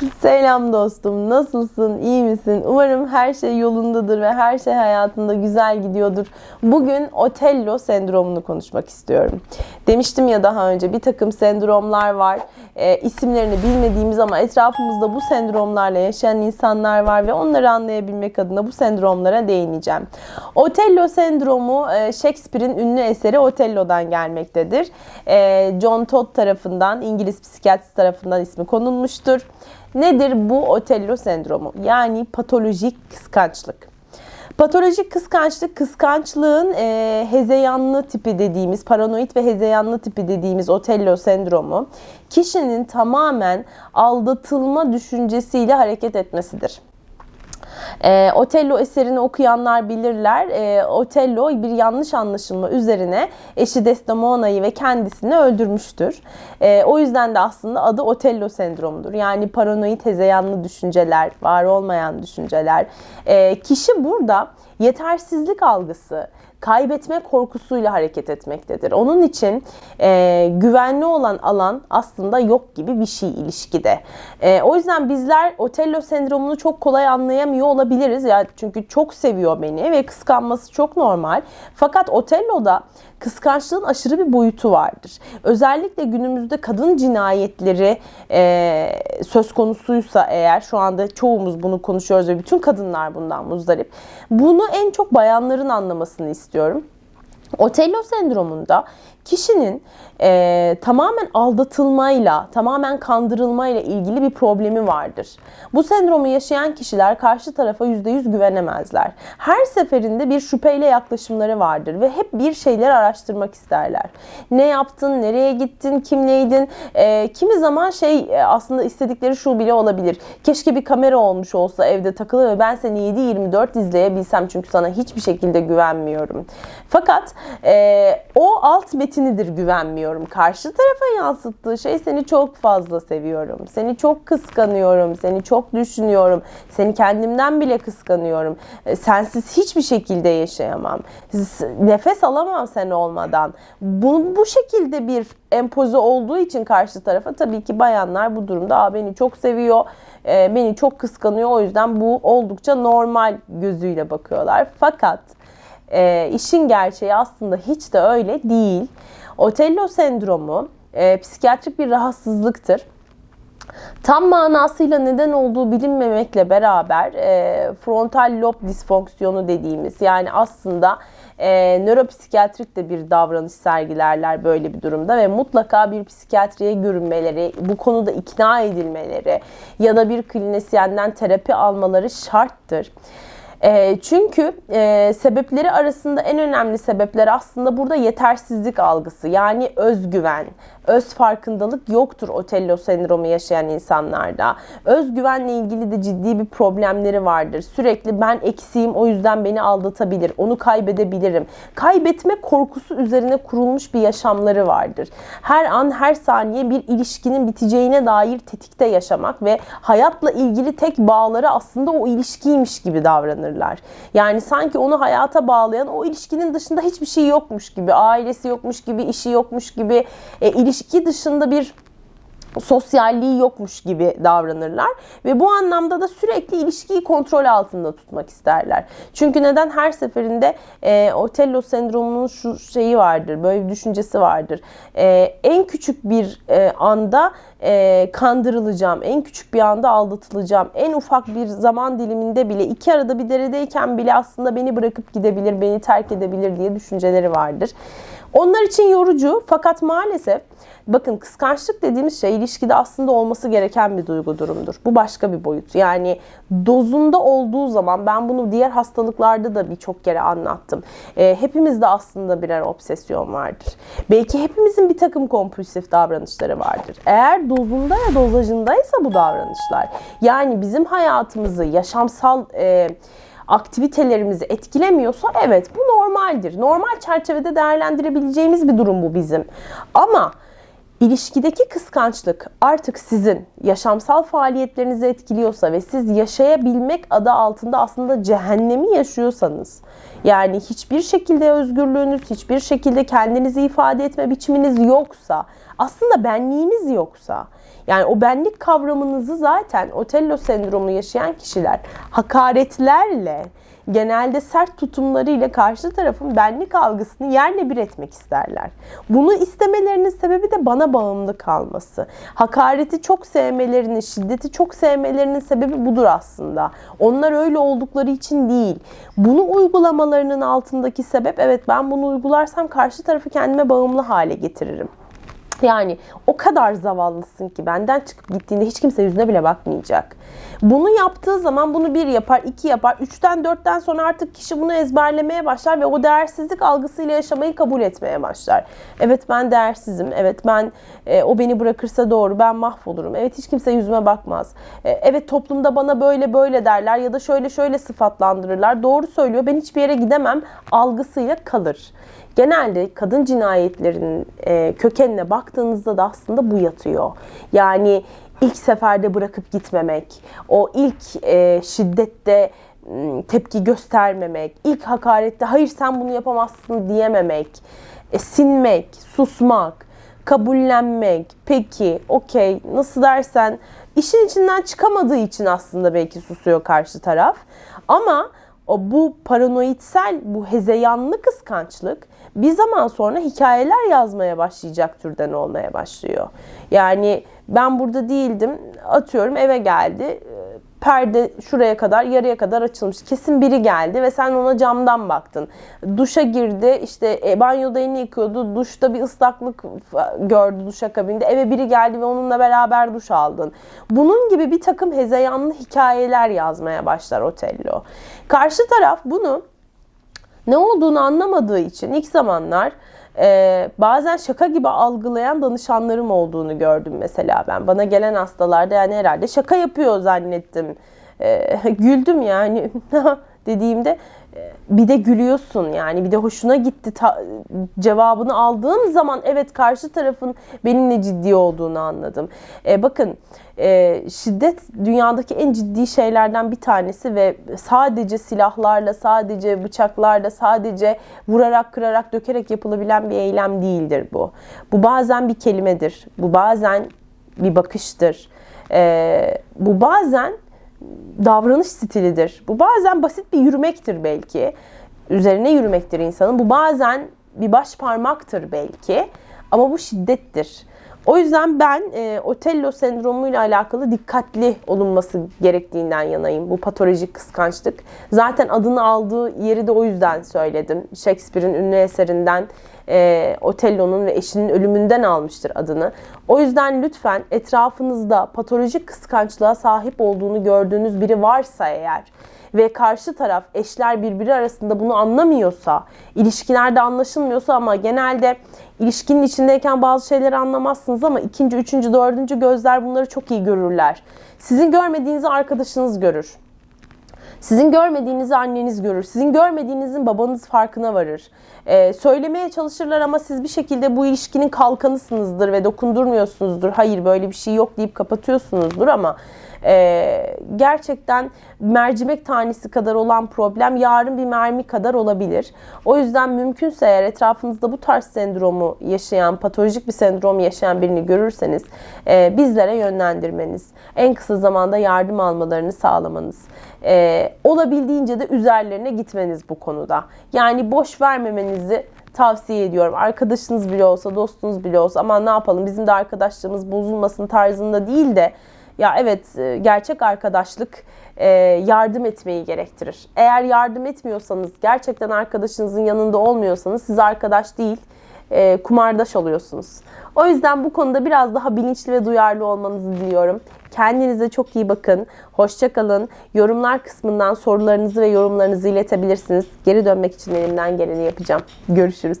Selam dostum, nasılsın, iyi misin? Umarım her şey yolundadır ve her şey hayatında güzel gidiyordur. Bugün Otello sendromunu konuşmak istiyorum. Demiştim ya daha önce bir takım sendromlar var. E, isimlerini bilmediğimiz ama etrafımızda bu sendromlarla yaşayan insanlar var ve onları anlayabilmek adına bu sendromlara değineceğim. Otello sendromu e, Shakespeare'in ünlü eseri Otello'dan gelmektedir. E, John Todd tarafından, İngiliz psikiyatrist tarafından ismi konulmuştur. Nedir bu Otello sendromu? Yani patolojik kıskançlık. Patolojik kıskançlık, kıskançlığın e, hezeyanlı tipi dediğimiz, paranoid ve hezeyanlı tipi dediğimiz Otello sendromu, kişinin tamamen aldatılma düşüncesiyle hareket etmesidir. E, Otello eserini okuyanlar bilirler. E, Otello bir yanlış anlaşılma üzerine eşi Desdemona'yı ve kendisini öldürmüştür. E, o yüzden de aslında adı Otello sendromudur. Yani paranoid hezeyanlı düşünceler, var olmayan düşünceler. E, kişi burada yetersizlik algısı, kaybetme korkusuyla hareket etmektedir. Onun için e, güvenli olan alan aslında yok gibi bir şey ilişkide. E, o yüzden bizler Otello sendromunu çok kolay anlayamıyor olabiliriz. Ya çünkü çok seviyor beni ve kıskanması çok normal. Fakat Otello'da kıskançlığın aşırı bir boyutu vardır. Özellikle günümüzde kadın cinayetleri e, söz konusuysa eğer şu anda çoğumuz bunu konuşuyoruz ve bütün kadınlar bundan muzdarip. Bunu en çok bayanların anlamasını istiyorum. Otello sendromunda kişinin e, tamamen aldatılmayla, tamamen kandırılmayla ilgili bir problemi vardır. Bu sendromu yaşayan kişiler karşı tarafa %100 güvenemezler. Her seferinde bir şüpheyle yaklaşımları vardır ve hep bir şeyler araştırmak isterler. Ne yaptın, nereye gittin, kimleydin? E, kimi zaman şey e, aslında istedikleri şu bile olabilir. Keşke bir kamera olmuş olsa evde takılı ve ben seni 7-24 izleyebilsem çünkü sana hiçbir şekilde güvenmiyorum. Fakat e, o alt metinidir güvenmiyorum. Karşı tarafa yansıttığı şey seni çok fazla seviyorum. Seni çok kıskanıyorum. Seni çok düşünüyorum. Seni kendimden bile kıskanıyorum. E, sensiz hiçbir şekilde yaşayamam. Nefes alamam sen olmadan. Bu, bu şekilde bir empoze olduğu için karşı tarafa tabii ki bayanlar bu durumda Aa, beni çok seviyor, e, beni çok kıskanıyor. O yüzden bu oldukça normal gözüyle bakıyorlar. Fakat e, işin gerçeği aslında hiç de öyle değil. Otello sendromu e, psikiyatrik bir rahatsızlıktır. Tam manasıyla neden olduğu bilinmemekle beraber e, frontal lob disfonksiyonu dediğimiz yani aslında e, nöropsikiyatrik de bir davranış sergilerler böyle bir durumda ve mutlaka bir psikiyatriye görünmeleri, bu konuda ikna edilmeleri ya da bir klinisyenden terapi almaları şarttır. E, çünkü e, sebepleri arasında en önemli sebepler aslında burada yetersizlik algısı yani özgüven, öz farkındalık yoktur Otello sendromu yaşayan insanlarda. Özgüvenle ilgili de ciddi bir problemleri vardır. Sürekli ben eksiğim o yüzden beni aldatabilir, onu kaybedebilirim. Kaybetme korkusu üzerine kurulmuş bir yaşamları vardır. Her an her saniye bir ilişkinin biteceğine dair tetikte yaşamak ve hayatla ilgili tek bağları aslında o ilişkiymiş gibi davranırlar. Yani sanki onu hayata bağlayan o ilişkinin dışında hiçbir şey yokmuş gibi, ailesi yokmuş gibi, işi yokmuş gibi, e, ilişki dışında bir sosyalliği yokmuş gibi davranırlar ve bu anlamda da sürekli ilişkiyi kontrol altında tutmak isterler. Çünkü neden her seferinde e, Otello sendromunun şu şeyi vardır, böyle bir düşüncesi vardır. E, en küçük bir e, anda e, kandırılacağım, en küçük bir anda aldatılacağım, en ufak bir zaman diliminde bile iki arada bir deredeyken bile aslında beni bırakıp gidebilir, beni terk edebilir diye düşünceleri vardır. Onlar için yorucu fakat maalesef bakın kıskançlık dediğimiz şey ilişkide aslında olması gereken bir duygu durumdur. Bu başka bir boyut. Yani dozunda olduğu zaman ben bunu diğer hastalıklarda da birçok kere anlattım. E, hepimizde aslında birer obsesyon vardır. Belki hepimizin bir takım kompulsif davranışları vardır. Eğer dozunda ya dozajındaysa bu davranışlar yani bizim hayatımızı yaşamsal e, aktivitelerimizi etkilemiyorsa evet bu normaldir. Normal çerçevede değerlendirebileceğimiz bir durum bu bizim. Ama ilişkideki kıskançlık artık sizin yaşamsal faaliyetlerinizi etkiliyorsa ve siz yaşayabilmek adı altında aslında cehennemi yaşıyorsanız Yani hiçbir şekilde özgürlüğünüz, hiçbir şekilde kendinizi ifade etme biçiminiz yoksa, aslında benliğiniz yoksa, yani o benlik kavramınızı zaten Otello sendromunu yaşayan kişiler hakaretlerle, genelde sert tutumlarıyla karşı tarafın benlik algısını yerle bir etmek isterler. Bunu istemelerinin sebebi de bana bağımlı kalması. Hakareti çok sevmelerinin, şiddeti çok sevmelerinin sebebi budur aslında. Onlar öyle oldukları için değil. Bunu uygulamalarının altındaki sebep evet ben bunu uygularsam karşı tarafı kendime bağımlı hale getiririm. Yani o kadar zavallısın ki benden çıkıp gittiğinde hiç kimse yüzüne bile bakmayacak. Bunu yaptığı zaman bunu bir yapar, iki yapar, üçten dörtten sonra artık kişi bunu ezberlemeye başlar ve o değersizlik algısıyla yaşamayı kabul etmeye başlar. Evet ben değersizim, evet ben e, o beni bırakırsa doğru ben mahvolurum, evet hiç kimse yüzüme bakmaz, e, evet toplumda bana böyle böyle derler ya da şöyle şöyle sıfatlandırırlar, doğru söylüyor ben hiçbir yere gidemem algısıyla kalır. Genelde kadın cinayetlerinin e, kökenine baktığınızda da aslında bu yatıyor. Yani ilk seferde bırakıp gitmemek, o ilk e, şiddette tepki göstermemek, ilk hakarette hayır sen bunu yapamazsın diyememek, e, sinmek, susmak, kabullenmek, peki, okey, nasıl dersen işin içinden çıkamadığı için aslında belki susuyor karşı taraf. Ama o bu paranoidsel, bu hezeyanlı kıskançlık bir zaman sonra hikayeler yazmaya başlayacak türden olmaya başlıyor. Yani ben burada değildim, atıyorum eve geldi, perde şuraya kadar yarıya kadar açılmış. Kesin biri geldi ve sen ona camdan baktın. Duşa girdi işte e, banyoda elini yıkıyordu. Duşta bir ıslaklık gördü duşakabinde. Eve biri geldi ve onunla beraber duş aldın. Bunun gibi bir takım hezeyanlı hikayeler yazmaya başlar Otello. Karşı taraf bunu ne olduğunu anlamadığı için ilk zamanlar e, bazen şaka gibi algılayan danışanlarım olduğunu gördüm mesela ben. Bana gelen hastalarda yani herhalde şaka yapıyor zannettim. E, güldüm yani dediğimde e, bir de gülüyorsun yani bir de hoşuna gitti ta, cevabını aldığım zaman evet karşı tarafın benimle ciddi olduğunu anladım. E, bakın e, şiddet dünyadaki en ciddi şeylerden bir tanesi ve sadece silahlarla, sadece bıçaklarla, sadece vurarak, kırarak, dökerek yapılabilen bir eylem değildir bu. Bu bazen bir kelimedir, bu bazen bir bakıştır, e, bu bazen davranış stilidir. Bu bazen basit bir yürümektir belki. Üzerine yürümektir insanın. Bu bazen bir baş parmaktır belki. Ama bu şiddettir. O yüzden ben e, Otello sendromuyla alakalı dikkatli olunması gerektiğinden yanayım. Bu patolojik kıskançlık. Zaten adını aldığı yeri de o yüzden söyledim. Shakespeare'in ünlü eserinden e, Otello'nun ve eşinin ölümünden almıştır adını. O yüzden lütfen etrafınızda patolojik kıskançlığa sahip olduğunu gördüğünüz biri varsa eğer ve karşı taraf eşler birbiri arasında bunu anlamıyorsa, ilişkilerde anlaşılmıyorsa ama genelde ilişkinin içindeyken bazı şeyleri anlamazsınız ama ikinci, üçüncü, dördüncü gözler bunları çok iyi görürler. Sizin görmediğinizi arkadaşınız görür. Sizin görmediğinizi anneniz görür. Sizin görmediğinizin babanız farkına varır. Ee, söylemeye çalışırlar ama siz bir şekilde bu ilişkinin kalkanısınızdır ve dokundurmuyorsunuzdur. Hayır böyle bir şey yok deyip kapatıyorsunuzdur ama e, gerçekten mercimek tanesi kadar olan problem yarın bir mermi kadar olabilir. O yüzden mümkünse eğer etrafınızda bu tarz sendromu yaşayan, patolojik bir sendrom yaşayan birini görürseniz e, bizlere yönlendirmeniz, en kısa zamanda yardım almalarını sağlamanız, e, olabildiğince de üzerlerine gitmeniz bu konuda. Yani boş vermemenizi tavsiye ediyorum. Arkadaşınız bile olsa, dostunuz bile olsa ama ne yapalım bizim de arkadaşlığımız bozulmasın tarzında değil de ya evet e, gerçek arkadaşlık e, yardım etmeyi gerektirir. Eğer yardım etmiyorsanız, gerçekten arkadaşınızın yanında olmuyorsanız siz arkadaş değil, e, kumardaş oluyorsunuz. O yüzden bu konuda biraz daha bilinçli ve duyarlı olmanızı diliyorum. Kendinize çok iyi bakın. Hoşçakalın. Yorumlar kısmından sorularınızı ve yorumlarınızı iletebilirsiniz. Geri dönmek için elimden geleni yapacağım. Görüşürüz.